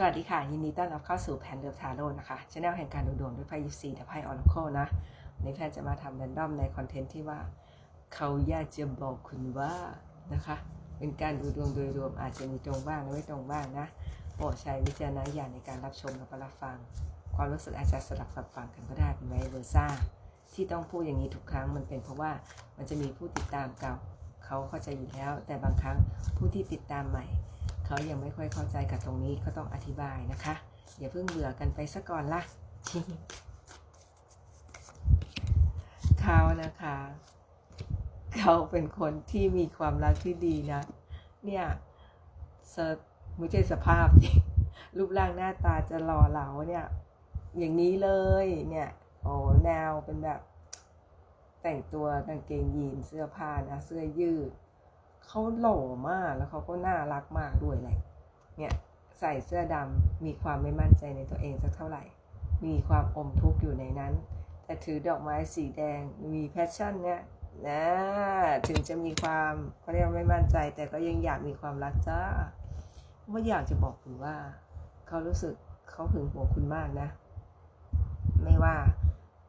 สวัสดีค่ะ ยินดีต้อนรับเข้าสู่แผนเลือบทาโร่นะคะช anel แห่งการดูดวงด้วยไพ่ยิปซีและไพ่ออร์เคิลนะวันนี้แพทย์จะมาทำแรนดอมในคอนเทนต์ที่ว่า เขาอยากจะบอกคุณว่านะคะ เป็นการดูดวงโดยรวมอาจจะมีตรงบ้างและไม่ตรงบ้างนะโปรดใช้วิจารณญาณในการรับชมและรับฟัง ความรู้สึกอาจจะสลับสับฟังกันก็ได้เป็นไวเวอร์ซ่าที่ต้องพูดอย่างนี้ทุกครั้งมันเป็นเพราะว่ามันจะมีผู้ติดตามเก่า เขาเข้าใจอยู่แล้ว แต่บางครั้งผู้ที่ติดตามใหม่ เขายังไม่ค่อยเข้าใจกับตรงนี้ก็ต้องอธิบายนะคะ อย่าเพิ่งเบื่อกันไปซะก่อนละเขานะคะ เขาเป็นคนที่มีความรักที่ดีนะ เนี่ยสไม่ใช่สภาพดิรูปร่างหน้าตาจะหล่อเหลาเนี่ย อย่างนี้เลยเนี่ยโอ้แนวเป็นแบบ แต่งตัวกางเกงยีนเสื้อผ้านะ เสื้อยืด เขาหล่อมากแล้วเขาก็น่ารักมากด้วยแหละเนี่ยใส่เสื้อดำมีความไม่มั่นใจในตัวเองสักเท่าไหร่ มีความอมทุกข์อยู่ในนั้น แต่ถือดอกไม้สีแดงมีแพชชั่นเนี่ยนะถึงจะมีความเขาเรียกว่าไม่มั่นใจ แต่ก็ยังอยากมีความรักจ้าว่าอยากจะบอกคุณว่า เขารู้สึกเขาหึงหวงคุณมากนะ ไม่ว่า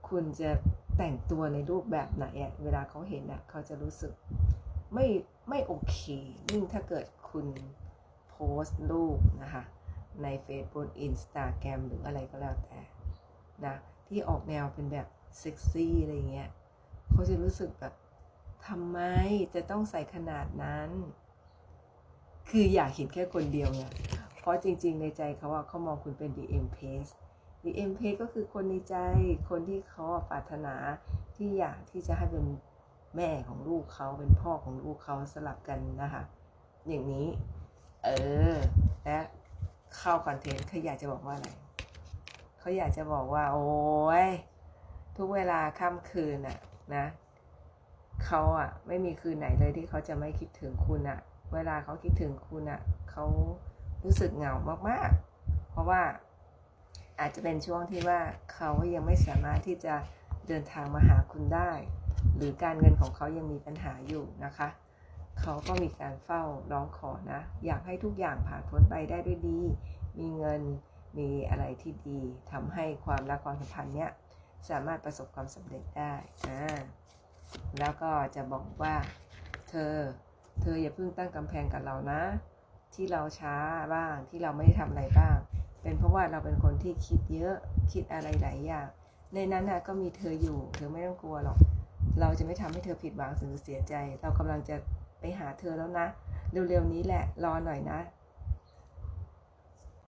คุณจะแต่งตัวในรูปแบบไหนเวลาเขาเห็นอะเขาจะรู้สึก ไม่ไม่โอเคยิ่งถ้าเกิดคุณโพสต์รูปนะคะ ใน Facebook Instagram หรืออะไรก็แล้วแต่นะที่ออกแนวเป็นแบบเซ็กซี่อะไรเงี้ยเขาจะรู้สึกแบบทำไมจะต้องใส่ขนาดนั้น คืออยากเห็นแค่คนเดียวไงเพราะจริงๆในใจเขาอะเขามองคุณเป็น DM Page DM Page ก็คือคนในใจคนที่เขาปรารถนาที่อยากที่จะให้เป็น แม่ของลูกเขาเป็นพ่อของลูกเขาสลับกันนะคะอย่างนี้ เออและเข้าคอนเทนต์เขาอยากจะบอกว่าอะไรเขาอยากจะบอกว่า โอ้ยทุกเวลาค่ำคืนน่ะนะเขาอะไม่มีคืนไหนเลยที่เขาจะไม่คิดถึงคุณอะเวลาเขาคิดถึงคุณอะเขารู้สึกเหงามากๆ เพราะว่าอาจจะเป็นช่วงที่ว่าเขายังไม่สามารถที่จะเดินทางมาหาคุณได้ หรือการเงินของเขายังมีปัญหาอยู่นะคะ เขาก็มีการเฝ้าร้องขอนะ อยากให้ทุกอย่างผ่านพ้นไปได้ด้วยดี มีเงินมีอะไรที่ดีทำให้ความรักความสัมพันธ์เนี้ยสามารถประสบความสำเร็จได้อ่าแล้วก็จะบอกว่า เธอ เธออย่าเพิ่งตั้งกำแพงกับเรานะ ที่เราช้าบ้างที่เราไม่ได้ทำอะไรบ้าง เป็นเพราะว่าเราเป็นคนที่คิดเยอะคิดอะไรหลายอย่างในนั้นนะก็มีเธออยู่ เธอไม่ต้องกลัวหรอก เราจะไม่ทำให้เธอผิดหวังหรือเสียใจ เรากำลังจะไปหาเธอแล้วนะ เร็วๆนี้แหละ รอหน่อยนะ